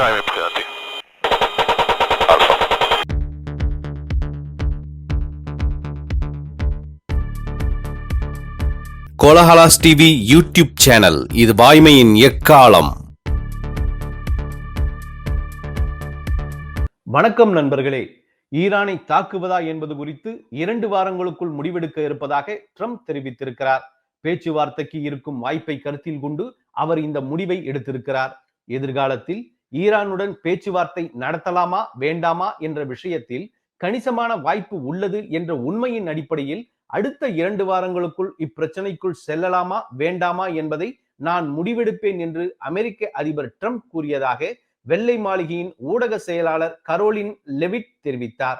שי מבחינתי. אלפא. Kolahalas TV YouTube channel இது வாய்மையின் எக்காலம் வணக்கம் நண்பர்களே ஈரானை தாக்குவதா என்பது குறித்து இரண்டு வாரங்களுக்குள் முடிவெடுக்க இருப்பதாக ட்ரம்ப் தெரிவித்திருக்கிறார் பேச்சுவார்த்தைக்கு இருக்கும் வாய்ப்பை கருத்தில் கொண்டு அவர் இந்த முடிவை எடுத்திருக்கிறார் எதிர்காலத்தில் ஈரானுடன் பேச்சுவார்த்தை நடத்தலாமா வேண்டாமா என்ற விஷயத்தில் கணிசமான வாய்ப்பு உள்ளது என்ற உண்மையின் அடிப்படையில் அடுத்த இரண்டு வாரங்களுக்குள் இப்பிரச்சனைக்குள் செல்லலாமா வேண்டாமா என்பதை நான் முடிவெடுப்பேன் என்று அமெரிக்க அதிபர் ட்ரம்ப் கூறியதாக வெள்ளை மாளிகையின் ஊடக செயலாளர் கரோலின் லெவிட் தெரிவித்தார்.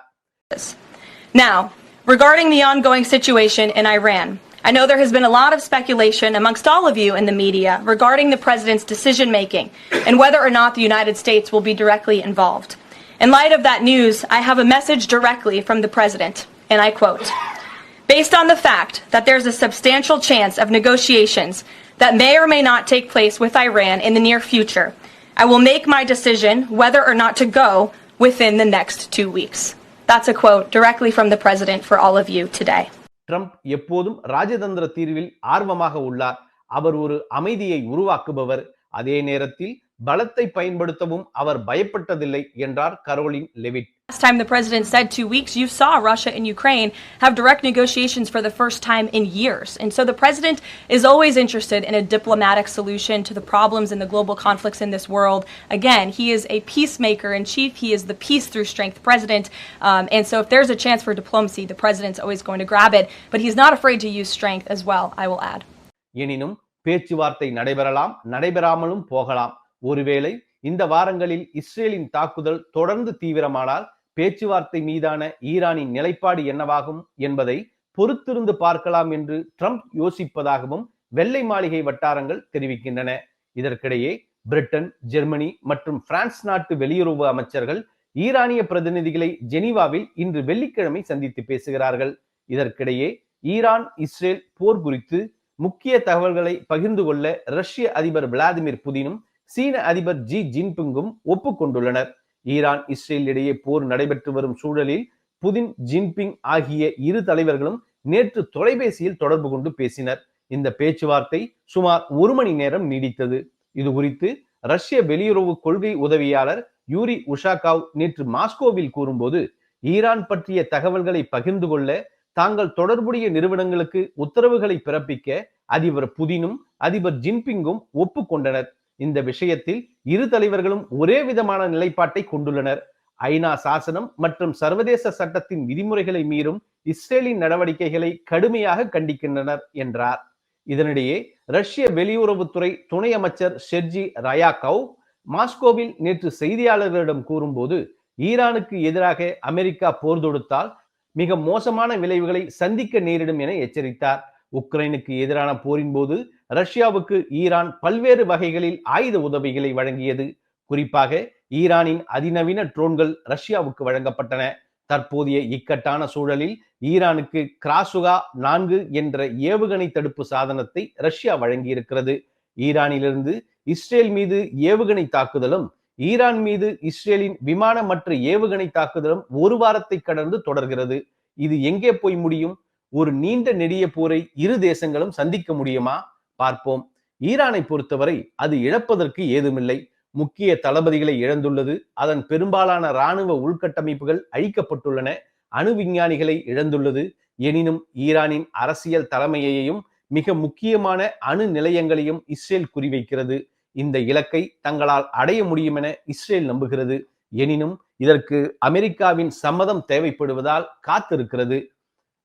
Now, regarding the ongoing situation in Iran, I know there has been a lot of speculation amongst all of you in the media regarding the president's decision making and whether or not the United States will be directly involved. In light of that news, I have a message directly from the president, and I quote Based on the fact that there's a substantial chance of negotiations that may or may not take place with Iran in the near future, I will make my decision whether or not to go within the next two weeks. That's a quote directly from the president for all of you today. Trump எப்போதும் ராஜதந்திர தீர்வில் ஆர்வமாக உள்ளார். அவர் ஒரு அமைதியை உருவாக்குபவர். அதே நேரத்தில் பலத்தை பயன்படுத்தவும் அவர் பயப்பட்டதில்லை என்றார் Karoline Leavitt. Last time the president said two weeks, you saw Russia and Ukraine have direct negotiations for the first time in years. And so the president is always interested in a diplomatic solution to the problems and the global conflicts in this world. Again, he is a peacemaker in chief. He is the peace through strength president. Um, and so if there's a chance for diplomacy, the president's always going to grab it. But he's not afraid to use strength as well, I will add. எனினும் பேச்சுவார்த்தை நடைபெறலாம் நடைபெறாமலும் போகலாம் ஒருவேளை இந்த வாரங்களில் இஸ்ரேலின் தாக்குதல் தொடர்ந்து தீவிரமானால் பேச்சுவார்த்தை மீதான ஈரானின் நிலைப்பாடு என்னவாகும் என்பதை பொறுத்திருந்து பார்க்கலாம் என்று ட்ரம்ப் யோசிப்பதாகவும் வெள்ளை மாளிகை வட்டாரங்கள் தெரிவிக்கின்றன. இதற்கிடையே பிரிட்டன் ஜெர்மனி மற்றும் பிரான்ஸ் நாட்டு வெளியுறவு அமைச்சர்கள் ஈரானிய பிரதிநிதிகளை ஜெனீவாவில் இன்று வெள்ளிக்கிழமை சந்தித்து பேசுகிறார்கள். இதற்கிடையே ஈரான் இஸ்ரேல் போர் குறித்து முக்கிய தகவல்களை பகிர்ந்து கொள்ள ரஷ்ய அதிபர் விளாடிமிர் புதினும் சீன அதிபர் ஜி ஜின்பிங்கும் ஒப்புக்கொண்டுள்ளனர். ஈரான் இஸ்ரேல் இடையே போர் நடைபெற்று வரும் சூழலில் புதின் ஜின்பிங் ஆகிய இரு தலைவர்களும் நேற்று தொலைபேசியில் தொடர்பு கொண்டு பேசினர். இந்த பேச்சுவார்த்தை சுமார் ஒரு மணி நேரம் நீடித்தது. இது குறித்து ரஷ்ய வெளியுறவு கொள்கை உதவியாளர் யூரி உஷாகாவ் நேற்று மாஸ்கோவில் கூறும்போது ஈரான் பற்றிய தகவல்களை பகிர்ந்து கொள்ள தாங்கள் தொடர்புடைய நிறுவனங்களுக்கு உத்தரவுகளை பிறப்பிக்க அதிபர் புதினும் அதிபர் ஜின்பிங்கும் ஒப்புக்கொண்டனர். இந்த விஷயத்தில் இரு தலைவர்களும் ஒரே விதமான நிலைப்பாட்டை கொண்டுள்ளனர். ஐநா சாசனம் மற்றும் சர்வதேச சட்டத்தின் விதிமுறைகளை மீறும் இஸ்ரேலின் நடவடிக்கைகளை கடுமையாக கண்டிக்கின்றனர் என்றார். இதனிடையே ரஷ்ய வெளியுறவுத்துறை துணை அமைச்சர் ஷெர்ஜி ரயாகவ் மாஸ்கோவில் நேற்று செய்தியாளர்களிடம் கூறும்போது ஈரானுக்கு எதிராக அமெரிக்கா போர் தொடுத்தால் மிக மோசமான விளைவுகளை சந்திக்க நேரிடும் என எச்சரித்தார். உக்ரைனுக்கு எதிரான போரின் போது ரஷ்யாவுக்கு ஈரான் பல்வேறு வகைகளில் ஆயுத உதவிகளை வழங்கியது. குறிப்பாக ஈரானின் அதிநவீன ட்ரோன்கள் ரஷ்யாவுக்கு வழங்கப்பட்டன. தற்போதைய இக்கட்டான சூழலில் ஈரானுக்கு கிராசுகா நான்கு என்ற ஏவுகணை தடுப்பு சாதனத்தை ரஷ்யா வழங்கியிருக்கிறது. ஈரானிலிருந்து இஸ்ரேல் மீது ஏவுகணை தாக்குதலும் ஈரான் மீது இஸ்ரேலின் விமான மற்ற ஏவுகணை தாக்குதலும் ஒரு வாரத்தை கடந்து தொடர்கிறது. இது எங்கே போய் முடியும்? ஒரு நீண்ட நெடிய போரை இரு தேசங்களும் சந்திக்க முடியுமா? பார்ப்போம். ஈரானை பொறுத்தவரை அது இழப்பதற்கு ஏதுமில்லை. முக்கிய தளபதிகளை இழந்துள்ளது. அதன் பெரும்பாலான இராணுவ உள்கட்டமைப்புகள் அழிக்கப்பட்டுள்ளன. அணு விஞ்ஞானிகளை இழந்துள்ளது. எனினும் ஈரானின் அரசியல் தலைமையையும் மிக முக்கியமான அணு நிலையங்களையும் இஸ்ரேல் குறிவைக்கிறது. இந்த இலக்கை தங்களால் அடைய முடியும் என இஸ்ரேல் நம்புகிறது. எனினும் இதற்கு அமெரிக்காவின் சம்மதம் தேவைப்படுவதால் காத்திருக்கிறது.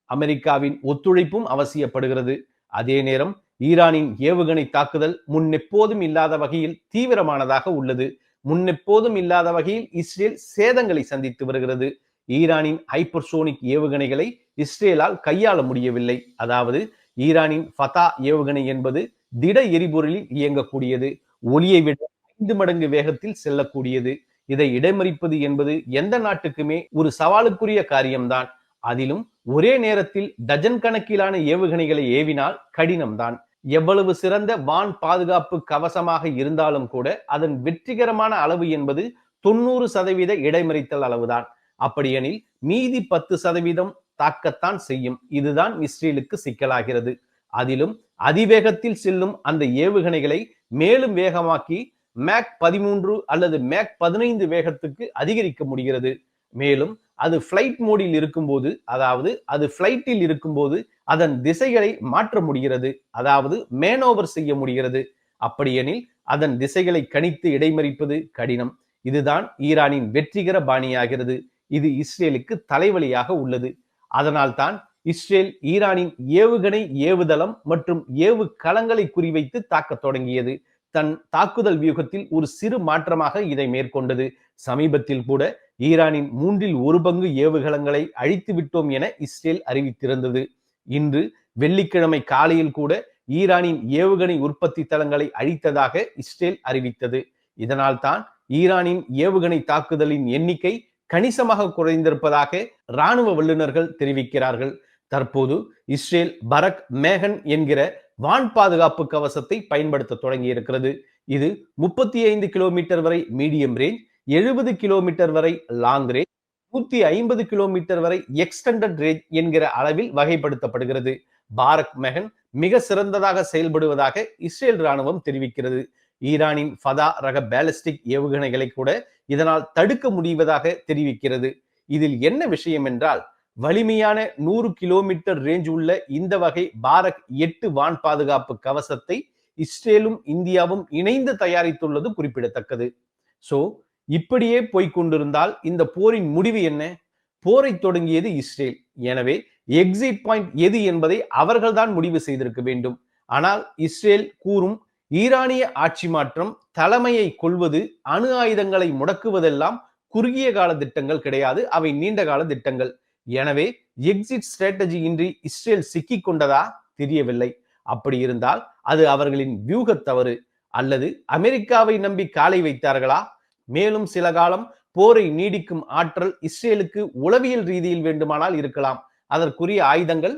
அமெரிக்காவின் ஒத்துழைப்பும் அவசியப்படுகிறது. அதே நேரம் ஈரானின் ஏவுகணை தாக்குதல் முன்னெப்போதும் இல்லாத வகையில் தீவிரமானதாக உள்ளது. முன்னெப்போதும் இல்லாத வகையில் இஸ்ரேல் சேதங்களை சந்தித்து வருகிறது. ஈரானின் ஹைப்பர்சோனிக் ஏவுகணைகளை இஸ்ரேலால் கையாள முடியவில்லை. அதாவது ஈரானின் ஃபதா ஏவுகணை என்பது திட எரிபொருளில் இயங்கக்கூடியது. ஒலியை விட ஐந்து மடங்கு வேகத்தில் செல்லக்கூடியது. இதை இடைமறிப்பது என்பது எந்த நாட்டுக்குமே ஒரு சவாலுக்குரிய காரியம்தான். அதிலும் ஒரே நேரத்தில் டஜன் கணக்கிலான ஏவுகணைகளை ஏவினால் கடினம்தான். எவ்வளவு சிறந்த வான் பாதுகாப்பு கவசமாக இருந்தாலும் கூட அதன் வெற்றிகரமான அளவு என்பது தொண்ணூறு சதவீத இடைமறித்தல் அளவுதான். அப்படியெனில் மீதி பத்து சதவீதம் தாக்கத்தான் செய்யும். இதுதான் இஸ்ரேலுக்கு சிக்கலாகிறது. அதிலும் அதிவேகத்தில் செல்லும் அந்த ஏவுகணைகளை மேலும் வேகமாக்கி மேக் பதிமூன்று அல்லது மேக் பதினைந்து வேகத்துக்கு அதிகரிக்க முடிகிறது. மேலும் அது ஃப்ளைட் மோடில் இருக்கும்போது அதாவது அது ஃப்ளைட்டில் இருக்கும்போது அதன் திசைகளை மாற்ற முடிகிறது அதாவது மேனோவர் செய்ய முடிகிறது. அப்படியெனில் அதன் திசைகளை கணித்து இடைமறிப்பது கடினம். இதுதான் ஈரானின் வெற்றிகர பாணியாகிறது. இது இஸ்ரேலுக்கு தலைவலியாக உள்ளது. அதனால்தான் இஸ்ரேல் ஈரானின் ஏவுகணை ஏவுதளம் மற்றும் ஏவு களங்களை குறிவைத்து தாக்க தொடங்கியது. தன் தாக்குதல் வியூகத்தில் ஒரு சிறு மாற்றமாக இதை மேற்கொண்டது. சமீபத்தில் கூட ஈரானின் மூன்றில் ஒரு பங்கு ஏவுகணங்களை அழித்து விட்டோம் என இஸ்ரேல் அறிவித்திருந்தது. இன்று வெள்ளிக்கிழமை காலையில் கூட ஈரானின் ஏவுகணை உற்பத்தி தளங்களை அழித்ததாக இஸ்ரேல் அறிவித்தது. இதனால் தான் ஈரானின் ஏவுகணை தாக்குதலின் எண்ணிக்கை கணிசமாக குறைந்திருப்பதாக ராணுவ வல்லுநர்கள் தெரிவிக்கிறார்கள். தற்போது இஸ்ரேல் பரக் மேகன் என்கிற வான் பாதுகாப்பு கவசத்தை பயன்படுத்த தொடங்கி இருக்கிறது இது முப்பத்தி ஐந்து கிலோமீட்டர் வரை மீடியம் ரேஞ்ச் எழுபது கிலோமீட்டர் வரை லாங் ரேஞ்ச் நூத்தி ஐம்பது கிலோமீட்டர் வரை எக்ஸ்டெண்டட் ரேஞ்ச் என்கிற அளவில் வகைப்படுத்தப்படுகிறது. பாரக் மெஹன் மிக சிறந்ததாக செயல்படுவதாக இஸ்ரேல் ராணுவம் தெரிவிக்கிறது. ஈரானின் ஃபதா ரக பேலஸ்டிக் ஏவுகணைகளை கூட இதனால் தடுக்க முடிவதாக தெரிவிக்கிறது. இதில் என்ன விஷயம் என்றால் வலிமையான நூறு கிலோமீட்டர் ரேஞ்ச் உள்ள இந்த வகை பாரக் எட்டு வான் பாதுகாப்பு கவசத்தை இஸ்ரேலும் இந்தியாவும் இணைந்து தயாரித்துள்ளது குறிப்பிடத்தக்கது. சோ இப்படியே போய்கொண்டிருந்தால் இந்த போரின் முடிவு என்ன? போரை தொடங்கியது இஸ்ரேல். எனவே எக்ஸிட் பாயிண்ட் எது என்பதை அவர்கள்தான் முடிவு செய்திருக்க வேண்டும். ஆனால் இஸ்ரேல் கூறும் ஈரானிய ஆட்சி மாற்றம் தலைமையை கொள்வது அணு ஆயுதங்களை முடக்குவதெல்லாம் குறுகிய கால திட்டங்கள் கிடையாது அவை நீண்ட கால திட்டங்கள். எனவே எக்ஸிட் ஸ்ட்ராட்டஜி இன்றி இஸ்ரேல் சிக்கி கொண்டதா? தெரியவில்லை. அப்படி இருந்தால் அது அவர்களின் வியூக தவறு. அல்லது அமெரிக்காவை நம்பி காலை வைத்தார்களா? மேலும் சில காலம் போரை நீடிக்கும் ஆற்றல் இஸ்ரேலுக்கு உளவியல் ரீதியில் வேண்டுமானால் இருக்கலாம். அதற்குரிய ஆயுதங்கள்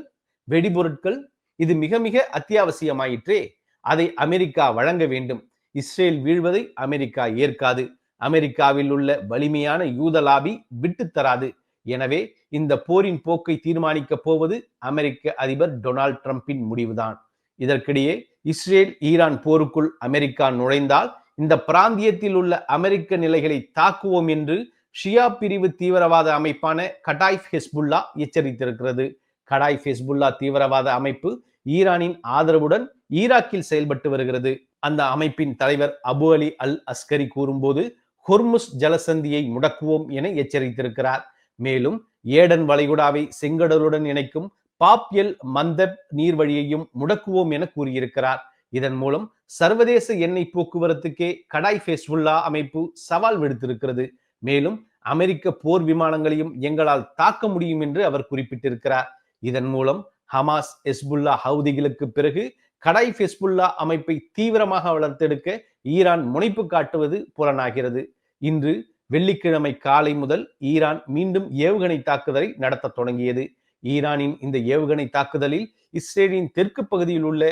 வெடிபொருட்கள் இது மிக மிக அத்தியாவசியமாயிற்றே. அதை அமெரிக்கா வழங்க வேண்டும். இஸ்ரேல் வீழ்வதை அமெரிக்கா ஏற்காது. அமெரிக்காவில் உள்ள வலிமையான யூத லாபி விட்டு தராது. எனவே இந்த போரின் போக்கை தீர்மானிக்க போவது அமெரிக்க அதிபர் டொனால்ட் ட்ரம்பின் முடிவுதான். இதற்கிடையே இஸ்ரேல் ஈரான் போருக்குள் அமெரிக்கா நுழைந்தால் இந்த பிராந்தியத்தில் உள்ள அமெரிக்க நிலைகளை தாக்குவோம் என்று ஷியா பிரிவு தீவிரவாத அமைப்பான கடாய்ஃப் ஹெஸ்புல்லா எச்சரித்திருக்கிறது. கடாய்ஃப் ஹெஸ்புல்லா தீவிரவாத அமைப்பு ஈரானின் ஆதரவுடன் ஈராக்கில் செயல்பட்டு வருகிறது. அந்த அமைப்பின் தலைவர் அபு அலி அல் அஸ்கரி கூறும்போது ஹொர்முஸ் ஜலசந்தியை முடக்குவோம் என எச்சரித்திருக்கிறார். மேலும் ஏடன் வளைகுடாவை செங்கடலுடன் இணைக்கும் பாப்யல் மந்தப் நீர்வழியையும் முடக்குவோம் என கூறியிருக்கிறார். இதன் மூலம் சர்வதேச எண்ணெய் போக்குவரத்துக்கே கடாய் ஃபேஸ்புல்லா அமைப்பு சவால் விடுத்திருக்கிறது. மேலும் அமெரிக்க போர் விமானங்களையும் எங்களால் தாக்க முடியும் என்று அவர் குறிப்பிட்டிருக்கிறார். இதன் மூலம் ஹமாஸ் எஸ்புல்லா ஹவுதிகளுக்கு பிறகு கடாய் ஃபெஸ்புல்லா அமைப்பை தீவிரமாக வளர்த்தெடுக்க ஈரான் முனைப்பு காட்டுவது புலனாகிறது. இன்று வெள்ளிக்கிழமை காலை முதல் ஈரான் மீண்டும் ஏவுகணை தாக்குதலை நடத்த தொடங்கியது. ஈரானின் இந்த ஏவுகணை தாக்குதலில் இஸ்ரேலின் தெற்கு பகுதியில் உள்ள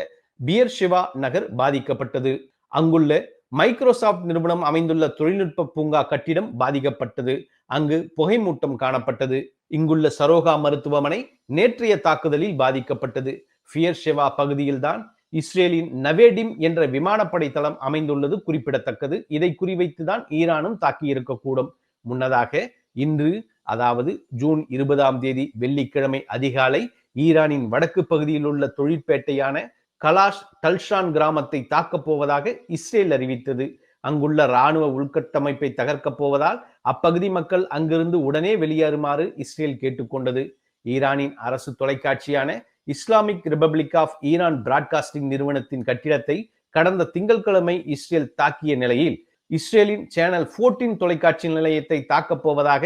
பியர் நகர் பாதிக்கப்பட்டது. அங்குள்ள மைக்ரோசாப்ட் நிறுவனம் அமைந்துள்ள தொழில்நுட்ப பூங்கா கட்டிடம் பாதிக்கப்பட்டது. அங்கு புகைமூட்டம் காணப்பட்டது. இங்குள்ள சரோகா மருத்துவமனை நேற்றைய தாக்குதலில் பாதிக்கப்பட்டது. ஃபியர் ஷெவா பகுதியில்தான் இஸ்ரேலின் நவேடிம் என்ற விமானப்படை தளம் அமைந்துள்ளது குறிப்பிடத்தக்கது. இதை குறிவைத்துதான் ஈரானும் தாக்கியிருக்கக்கூடும். முன்னதாக இன்று அதாவது ஜூன் இருபதாம் தேதி வெள்ளிக்கிழமை அதிகாலை ஈரானின் வடக்கு பகுதியில் உள்ள தொழிற்பேட்டையான கலாஷ் டல்ஷான் கிராமத்தை தாக்கப் போவதாக இஸ்ரேல் அறிவித்தது. அங்குள்ள ராணுவ உள்கட்டமைப்பை தகர்க்கப் போவதால் அப்பகுதி மக்கள் அங்கிருந்து உடனே வெளியேறுமாறு இஸ்ரேல் கேட்டுக்கொண்டது. ஈரானின் அரசு தொலைக்காட்சியான Islamic Republic of Iran Broadcasting நிறுவனத்தின் கட்டிடத்தை கடந்த திங்கட்கிழமை இஸ்ரேல் தாக்கிய நிலையில் இஸ்ரேலின் சேனல் போர்டீன் தொலைக்காட்சி நிலையத்தை தாக்கப் போவதாக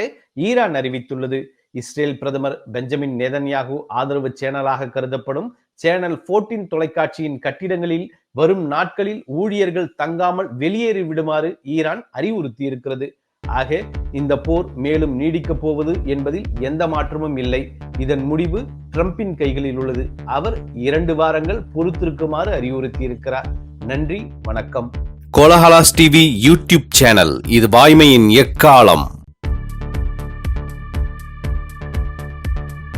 ஈரான் அறிவித்துள்ளது. இஸ்ரேல் பிரதமர் பெஞ்சமின் நேதன்யாகு ஆதரவு சேனலாக கருதப்படும் சேனல் போர்டீன் தொலைக்காட்சியின் கட்டிடங்களில் வரும் நாட்களில் ஊழியர்கள் தங்காமல் வெளியேறி விடுமாறு ஈரான் அறிவுறுத்தி இருக்கிறது ஆக இந்த போர் மேலும் நீடிக்கப் போவது என்பதில் எந்த மாற்றமும் இல்லை. இதன் முடிவு ட்ரம்பின் கைகளில் உள்ளது. அவர் இரண்டு வாரங்கள் பொறுத்திருக்குமாறு அறிவுறுத்தியிருக்கிறார். நன்றி வணக்கம். கோலஹலாஸ் டிவி யூடியூப் சேனல் இது வாய்மையின் எக்காலம்.